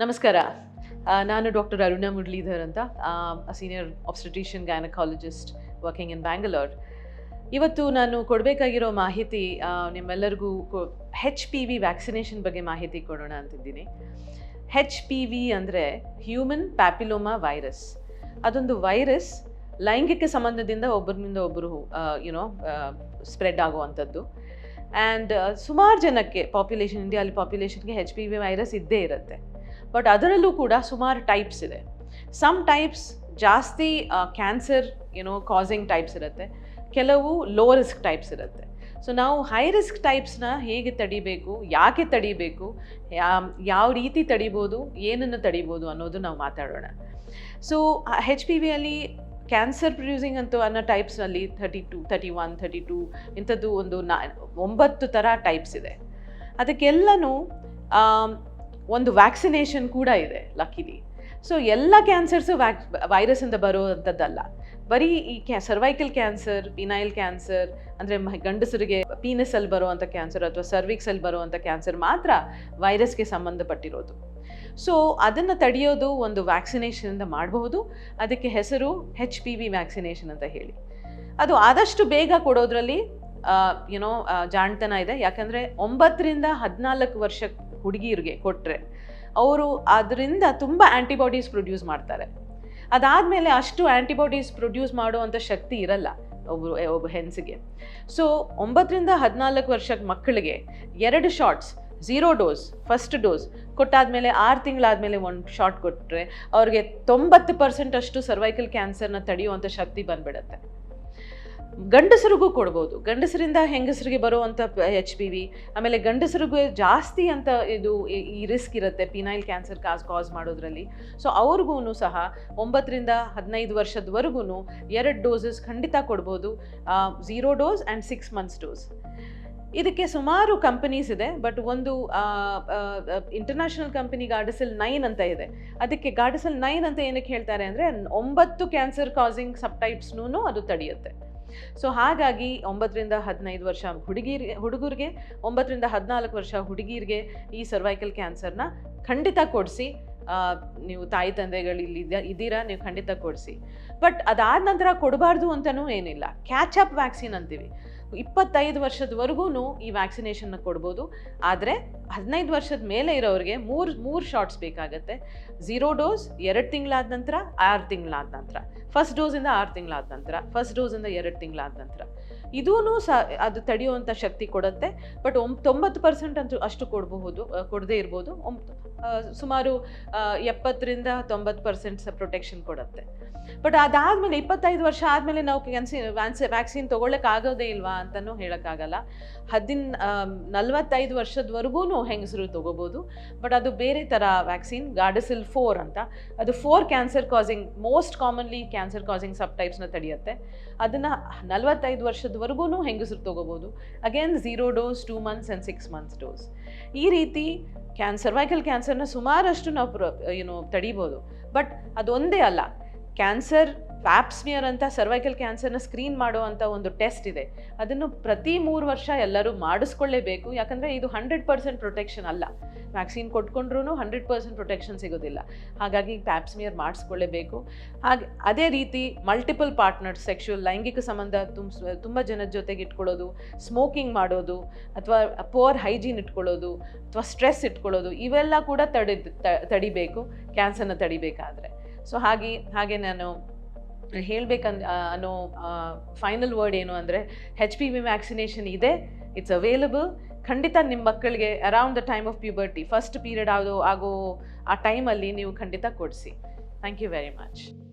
ನಮಸ್ಕಾರ. ನಾನು ಡಾಕ್ಟರ್ ಅರುಣಾ ಮುರಳೀಧರ್ ಅಂತ senior obstetrician gynaecologist working in Bangalore ಇವತ್ತು ನಾನು ಕೊಡಬೇಕಾಗಿರೋ ಮಾಹಿತಿ ನಿಮ್ಮೆಲ್ಲರಿಗೂ ಹೆಚ್ ಪಿ ವಿ ವ್ಯಾಕ್ಸಿನೇಷನ್ ಬಗ್ಗೆ ಮಾಹಿತಿ ಕೊಡೋಣ ಅಂತಿದ್ದೀನಿ. ಹೆಚ್ ಪಿ ವಿ ಅಂದರೆ ಹ್ಯೂಮನ್ ಪ್ಯಾಪಿಲೋಮಾ ವೈರಸ್ ಅದೊಂದು ವೈರಸ್ ಲೈಂಗಿಕ ಸಂಬಂಧದಿಂದ ಒಬ್ಬರಿಂದ ಒಬ್ಬರು ಯುನೋ ಸ್ಪ್ರೆಡ್ ಆಗುವಂಥದ್ದು. ಆ್ಯಂಡ್ ಸುಮಾರು ಜನಕ್ಕೆ ಪಾಪ್ಯುಲೇಷನ್ ಅಲ್ಲಿ ಪಾಪ್ಯುಲೇಷನ್ಗೆ ಹೆಚ್ ಪಿ ವಿ ವೈರಸ್ ಇದ್ದೇ ಇರುತ್ತೆ. ಬಟ್ ಅದರಲ್ಲೂ ಕೂಡ ಸುಮಾರು ಟೈಪ್ಸ್ ಇದೆ. ಸಮ್ ಟೈಪ್ಸ್ ಜಾಸ್ತಿ ಕ್ಯಾನ್ಸರ್ ಏನೋ ಕಾಸಿಂಗ್ ಟೈಪ್ಸ್ ಇರುತ್ತೆ. ಕೆಲವು ಲೋ ರಿಸ್ಕ್ ಟೈಪ್ಸ್ ಇರುತ್ತೆ. ಸೊ ನಾವು ಹೈ ರಿಸ್ಕ್ ಟೈಪ್ಸ್ನ ಹೇಗೆ ತಡಿಬೇಕು, ಯಾಕೆ ತಡಿಬೇಕು ಯಾವ ರೀತಿ ತಡಿಬೋದು, ಏನನ್ನು ತಡಿಬೋದು ಅನ್ನೋದು ನಾವು ಮಾತಾಡೋಣ. ಸೊ ಹೆಚ್ ಪಿ ವಿಯಲ್ಲಿ ಕ್ಯಾನ್ಸರ್ ಪ್ರೊಡ್ಯೂಸಿಂಗ್ ಅಂತ ಅನ್ನೋ ಟೈಪ್ಸ್ನಲ್ಲಿ thirty two thirty one thirty two ಇಂಥದ್ದು ಒಂದು ನಾ, ಒಂಬತ್ತು ಥರ ಟೈಪ್ಸ್ ಇದೆ. ಅದಕ್ಕೆಲ್ಲನೂ ಒಂದು ವ್ಯಾಕ್ಸಿನೇಷನ್ ಕೂಡ ಇದೆ ಲಕ್ಕಿಲಿ ಸೊ ಎಲ್ಲ ಕ್ಯಾನ್ಸರ್ಸು ವ್ಯಾಕ್, ವೈರಸ್ಸಿಂದ ಬರೋವಂಥದ್ದಲ್ಲ. ಬರೀ ಈ ಕ್ಯಾ ಸರ್ವೈಕಲ್ ಕ್ಯಾನ್ಸರ್ ಪಿನೈಲ್ ಕ್ಯಾನ್ಸರ್ ಅಂದರೆ ಗಂಡಸರಿಗೆ ಪೀನಸಲ್ಲಿ ಬರುವಂಥ ಕ್ಯಾನ್ಸರ್ ಅಥವಾ ಸರ್ವಿಕ್ಸಲ್ಲಿ ಬರುವಂಥ ಕ್ಯಾನ್ಸರ್ ಮಾತ್ರ ವೈರಸ್ಗೆ ಸಂಬಂಧಪಟ್ಟಿರೋದು. ಸೊ ಅದನ್ನು ತಡೆಯೋದು ಒಂದು ವ್ಯಾಕ್ಸಿನೇಷನಿಂದ ಮಾಡಬಹುದು. ಅದಕ್ಕೆ ಹೆಸರು ಹೆಚ್ ಪಿ ವಿ ವ್ಯಾಕ್ಸಿನೇಷನ್ ಅಂತ ಹೇಳಿ. ಅದು ಆದಷ್ಟು ಬೇಗ ಕೊಡೋದ್ರಲ್ಲಿ ಯುನೋ ಜಾಣ್ತನ ಇದೆ. ಯಾಕಂದರೆ ಒಂಬತ್ತರಿಂದ ಹದಿನಾಲ್ಕು ವರ್ಷ ಹುಡುಗಿಯರಿಗೆ ಕೊಟ್ಟರೆ ಅವರು ಅದರಿಂದ ತುಂಬ ಆ್ಯಂಟಿಬಾಡೀಸ್ ಪ್ರೊಡ್ಯೂಸ್ ಮಾಡ್ತಾರೆ. ಅದಾದಮೇಲೆ ಅಷ್ಟು ಆ್ಯಂಟಿಬಾಡೀಸ್ ಪ್ರೊಡ್ಯೂಸ್ ಮಾಡುವಂಥ ಶಕ್ತಿ ಇರಲ್ಲ ಒಬ್ಬರು ಒಬ್ಬ ಹೆಣ್ಸಿಗೆ ಸೊ ಒಂಬತ್ತರಿಂದ ಹದಿನಾಲ್ಕು ವರ್ಷದ ಮಕ್ಕಳಿಗೆ ಎರಡು shots zero dose first dose ಕೊಟ್ಟಾದಮೇಲೆ ಆರು ತಿಂಗಳಾದಮೇಲೆ ಒಂದು ಶಾಟ್ ಕೊಟ್ಟರೆ ಅವ್ರಿಗೆ ತೊಂಬತ್ತು ಪರ್ಸೆಂಟಷ್ಟು ಸರ್ವೈಕಲ್ ಕ್ಯಾನ್ಸರ್ನ ತಡೆಯುವಂಥ ಶಕ್ತಿ ಬಂದ್ಬಿಡುತ್ತೆ. ಗಂಡಸರಿಗೂ ಕೊಡ್ಬೋದು. ಗಂಡಸರಿಂದ ಹೆಂಗಸರಿಗೆ ಬರುವಂಥ ಎಚ್ ಪಿ ವಿ ಆಮೇಲೆ ಗಂಡಸರಿಗೂ ಜಾಸ್ತಿ ಅಂತ ಇದು ಈ- ರಿಸ್ಕ್ ಇರುತ್ತೆ ಪಿನೈಲ್ ಕ್ಯಾನ್ಸರ್ ಕಾಸ್ ಕಾಸ್ ಮಾಡೋದ್ರಲ್ಲಿ. ಸೊ ಅವ್ರಿಗೂ ಸಹ ಒಂಬತ್ತರಿಂದ ಹದಿನೈದು ವರ್ಷದವರೆಗೂ ಎರಡು ಡೋಸಸ್ ಖಂಡಿತ ಕೊಡ್ಬೋದು. Zero dose and six months dose ಇದಕ್ಕೆ ಸುಮಾರು ಕಂಪನೀಸ್ ಇದೆ ಬಟ್ ಒಂದು ಇಂಟರ್ನ್ಯಾಷನಲ್ ಕಂಪನಿ ಗಾರ್ಡಸಲ್ ನೈನ್ ಅಂತ ಇದೆ. ಅದಕ್ಕೆ ಗಾರ್ಡಸಲ್ ನೈನ್ ಅಂತ ಏನಕ್ಕೆ ಹೇಳ್ತಾರೆ ಅಂದರೆ ಒಂಬತ್ತು ಕ್ಯಾನ್ಸರ್ ಕಾಸಿಂಗ್ ಸಬ್ ಟೈಪ್ಸ್ನೂ ಅದು ತಡೆಯುತ್ತೆ. ಸೊ ಹಾಗಾಗಿ ಒಂಬತ್ತರಿಂದ ಹದಿನೈದು ವರ್ಷ ಹುಡುಗಿರಿಗೆ ಹುಡುಗರಿಗೆ, ಒಂಬತ್ತರಿಂದ ಹದಿನಾಲ್ಕು ವರ್ಷ ಹುಡುಗಿರಿಗೆ ಈ ಸರ್ವೈಕಲ್ ಕ್ಯಾನ್ಸರ್ನ ಖಂಡಿತ ಕೊಡಿಸಿ. ನೀವು ತಾಯಿ ತಂದೆಗಳು ಇಲ್ಲಿ ಇದ್ದ- ಇದ್ದೀರಾ, ನೀವು ಖಂಡಿತ ಕೊಡಿಸಿ. ಬಟ್ ಅದಾದ ನಂತರ ಕೊಡಬಾರ್ದು ಅಂತಲೂ ಏನಿಲ್ಲ. ಕ್ಯಾಚ್ ಅಪ್ ವ್ಯಾಕ್ಸಿನ್ ಅಂತೀವಿ. ಇಪ್ಪತ್ತೈದು ವರ್ಷದವರೆಗೂ ಈ ವ್ಯಾಕ್ಸಿನೇಷನ್ನ ಕೊಡ್ಬೋದು. ಆದರೆ ಹದಿನೈದು ವರ್ಷದ ಮೇಲೆ ಇರೋರಿಗೆ ಮೂರು ಮೂರು ಶಾಟ್ಸ್ ಬೇಕಾಗತ್ತೆ. ಝೀರೋ ಡೋಸ್ ಎರಡು ತಿಂಗಳಾದ ನಂತರ, ಆರು ತಿಂಗಳಾದ ನಂತರ. ಫಸ್ಟ್ ಡೋಸಿಂದ ಆರು ತಿಂಗಳಾದ ನಂತರ, ಫಸ್ಟ್ ಡೋಸಿಂದ ಎರಡು ತಿಂಗಳಾದ ನಂತರ. ಇದೂ ಸಹ ಅದು ತಡೆಯುವಂಥ ಶಕ್ತಿ ಕೊಡುತ್ತೆ. ಬಟ್ ಒಂ, ತೊಂಬತ್ತು ಪರ್ಸೆಂಟ್ ಅಂತೂ ಅಷ್ಟು ಕೊಡಬಹುದು ಕೊಡದೇ ಇರ್ಬೋದು. ಸುಮಾರು ಎಪ್ಪತ್ತರಿಂದ ತೊಂಬತ್ತು ಪರ್ಸೆಂಟ್ ಪ್ರೊಟೆಕ್ಷನ್ ಕೊಡುತ್ತೆ. ಬಟ್ ಅದಾದಮೇಲೆ ಇಪ್ಪತ್ತೈದು ವರ್ಷ ಆದಮೇಲೆ ನಾವು ಕ್ಯಾನ್ಸಿ, ವ್ಯಾನ್ಸಿ, ವ್ಯಾಕ್ಸಿನ್ ತೊಗೊಳಕ್ಕೆ ಆಗೋದೇ ಇಲ್ವಾ ಅಂತಲೂ ಹೇಳೋಕ್ಕಾಗಲ್ಲ. ಹದಿನ ನಲ್ವತ್ತೈದು ವರ್ಷದವರೆಗೂ ಹೆಂಗಸರು ತೊಗೋಬೋದು. ಬಟ್ ಅದು ಬೇರೆ ಥರ ವ್ಯಾಕ್ಸಿನ್ ಗಾರ್ಡಸಿಲ್ ಫೋರ್ ಅಂತ. ಅದು four cancer causing, most commonly cancer causing sub ಟೈಪ್ಸ್ನ ತಡೆಯುತ್ತೆ. ಅದನ್ನು ನಲವತ್ತೈದು ವರ್ಷದವರೆಗೂ ಹೆಂಗಸರು ತೊಗೋಬೋದು. Again zero dose two months and six months dose ಈ ರೀತಿ ಕ್ಯಾನ್ ಸರ್ವೈಕಲ್ ಕ್ಯಾನ್ಸರ್ನ ಸುಮಾರಷ್ಟು ನಾವು ಏನು ತಡಿಬೋದು. ಬಟ್ ಅದೊಂದೇ ಅಲ್ಲ. ಕ್ಯಾನ್ಸರ್ ಫ್ಯಾಪ್ಸ್ಮಿಯರ್ ಅಂತ ಸರ್ವೈಕಲ್ ಕ್ಯಾನ್ಸರ್ನ ಸ್ಕ್ರೀನ್ ಮಾಡುವಂಥ ಒಂದು ಟೆಸ್ಟ್ ಇದೆ. ಅದನ್ನು ಪ್ರತಿ ಮೂರು ವರ್ಷ ಎಲ್ಲರೂ ಮಾಡಿಸ್ಕೊಳ್ಳೇಬೇಕು. ಯಾಕಂದರೆ ಇದು ಹಂಡ್ರೆಡ್ ಪರ್ಸೆಂಟ್ ಪ್ರೊಟೆಕ್ಷನ್ ಅಲ್ಲ. ವ್ಯಾಕ್ಸಿನ್ ಕೊಟ್ಕೊಂಡ್ರೂ ಹಂಡ್ರೆಡ್ ಪರ್ಸೆಂಟ್ ಪ್ರೊಟೆಕ್ಷನ್ ಸಿಗೋದಿಲ್ಲ. ಹಾಗಾಗಿ ಪ್ಯಾಪ್ಸ್ಮಿಯರ್ ಮಾಡಿಸ್ಕೊಳ್ಳೇಬೇಕು. ಹಾಗೆ ಅದೇ ರೀತಿ ಮಲ್ಟಿಪಲ್ ಪಾರ್ಟ್ನರ್ಸ್ ಸೆಕ್ಷುವಲ್ ಲೈಂಗಿಕ ಸಂಬಂಧ ತುಂಬ ತುಂಬ ಜನದ ಜೊತೆಗೆ ಇಟ್ಕೊಳ್ಳೋದು ಸ್ಮೋಕಿಂಗ್ ಮಾಡೋದು, ಅಥವಾ ಪೋರ್ ಹೈಜೀನ್ ಇಟ್ಕೊಳ್ಳೋದು, ಅಥವಾ ಸ್ಟ್ರೆಸ್ ಇಟ್ಕೊಳ್ಳೋದು, ಇವೆಲ್ಲ ಕೂಡ ತಡಿ ತಡಿಬೇಕು ಕ್ಯಾನ್ಸರ್ನ ತಡಿಬೇಕಾದ್ರೆ. ಸೊ ಹಾಗೆ ಹಾಗೆ ನಾನು ಹೇಳ್ಬೇಕಂದ್ ಅನ್ನೋ ಫೈನಲ್ ವರ್ಡ್ ಏನು ಅಂದರೆ ಹೆಚ್ ಪಿ ವಿ ವ್ಯಾಕ್ಸಿನೇಷನ್ ಇದೆ ಇಟ್ಸ್ ಅವೈಲಬಲ್ ಖಂಡಿತ ನಿಮ್ಮ ಮಕ್ಕಳಿಗೆ around the time of puberty first period ಆಗೋ ಆಗೋ ಆ ಟೈಮಲ್ಲಿ ನೀವು ಖಂಡಿತ ಕೊಡಿಸಿ. Thank you very much